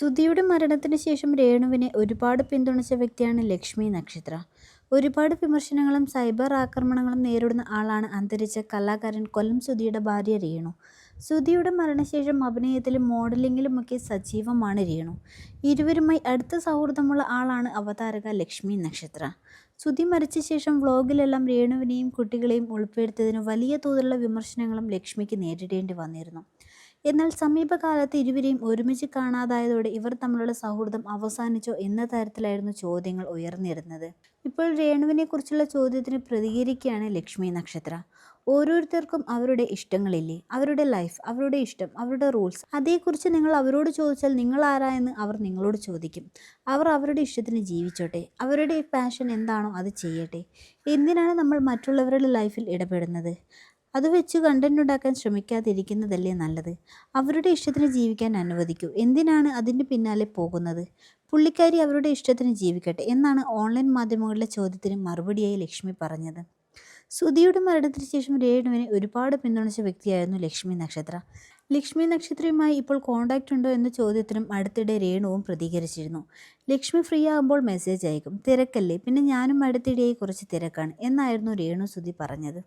സുധിയുടെ മരണത്തിന് ശേഷം രേണുവിനെ ഒരുപാട് പിന്തുണച്ച വ്യക്തിയാണ് ലക്ഷ്മി നക്ഷത്ര. ഒരുപാട് വിമർശനങ്ങളും സൈബർ ആക്രമണങ്ങളും നേരിടുന്ന ആളാണ് അന്തരിച്ച കലാകാരൻ കൊല്ലം സുധിയുടെ ഭാര്യ രേണു. സുധിയുടെ മരണശേഷം അഭിനയത്തിലും മോഡലിങ്ങിലുമൊക്കെ സജീവമാണ് രേണു. ഇരുവരുമായി അടുത്ത സൗഹൃദമുള്ള ആളാണ് അവതാരക ലക്ഷ്മി നക്ഷത്ര. സുധി മരിച്ച ശേഷം വ്ലോഗിലെല്ലാം രേണുവിനെയും കുട്ടികളെയും ഉൾപ്പെടുത്തിയതിന് വലിയ തോതിലുള്ള വിമർശനങ്ങളും ലക്ഷ്മിക്ക് നേരിടേണ്ടി വന്നിരുന്നു. എന്നാൽ സമീപകാലത്ത് ഇരുവരെയും ഒരുമിച്ച് കാണാതായതോടെ ഇവർ തമ്മിലുള്ള സൗഹൃദം അവസാനിച്ചോ എന്ന തരത്തിലായിരുന്നു ചോദ്യങ്ങൾ ഉയർന്നിരുന്നത്. ഇപ്പോൾ രേണുവിനെ കുറിച്ചുള്ള ചോദ്യത്തിന് പ്രതികരിക്കുകയാണ് ലക്ഷ്മി നക്ഷത്ര. ഓരോരുത്തർക്കും അവരുടെ ഇഷ്ടങ്ങളില്ലേ? അവരുടെ ലൈഫ് അവരുടെ ഇഷ്ടം അവരുടെ റൂൾസ്. അതേക്കുറിച്ച് നിങ്ങൾ അവരോട് ചോദിച്ചാൽ നിങ്ങൾ ആരാ എന്ന് അവർ നിങ്ങളോട് ചോദിക്കും. അവർ അവരുടെ ഇഷ്ടത്തിന് ജീവിച്ചോട്ടെ? അവരുടെ പാഷൻ എന്താണോ അത് ചെയ്യട്ടെ? എന്തിനാണ് നമ്മൾ മറ്റുള്ളവരുടെ ലൈഫിൽ ഇടപെടുന്നത്? അത് വെച്ച് കണ്ടന്റ് ഉണ്ടാക്കാൻ ശ്രമിക്കാതിരിക്കുന്നതല്ലേ നല്ലത്? അവരുടെ ഇഷ്ടത്തിന് ജീവിക്കാൻ അനുവദിക്കൂ. എന്തിനാണ് അതിന്റെ പിന്നാലെ പോകുന്നത്? പുള്ളിക്കാരി അവരുടെ ഇഷ്ടത്തിന് ജീവിക്കട്ടെ എന്നാണ് ഓൺലൈൻ മാധ്യമങ്ങളുടെ ചോദ്യത്തിന് മറുപടിയായി ലക്ഷ്മി പറഞ്ഞത്. സുധിയുടെ മരണത്തിന് ശേഷം രേണുവിനെ ഒരുപാട് പിന്തുണച്ച വ്യക്തിയായിരുന്നു ലക്ഷ്മി നക്ഷത്ര. ലക്ഷ്മി നക്ഷത്രയുമായി ഇപ്പോൾ കോണ്ടാക്റ്റ് ഉണ്ടോ എന്ന ചോദ്യത്തിനും അടുത്തിടെ രേണുവും പ്രതികരിച്ചിരുന്നു. ലക്ഷ്മി ഫ്രീ ആകുമ്പോൾ മെസ്സേജ് അയക്കും. തിരക്കല്ലേ? പിന്നെ ഞാനും അടുത്തിടെയായി കുറച്ച് തിരക്കാണ് എന്നായിരുന്നു രേണു സുധി പറഞ്ഞത്.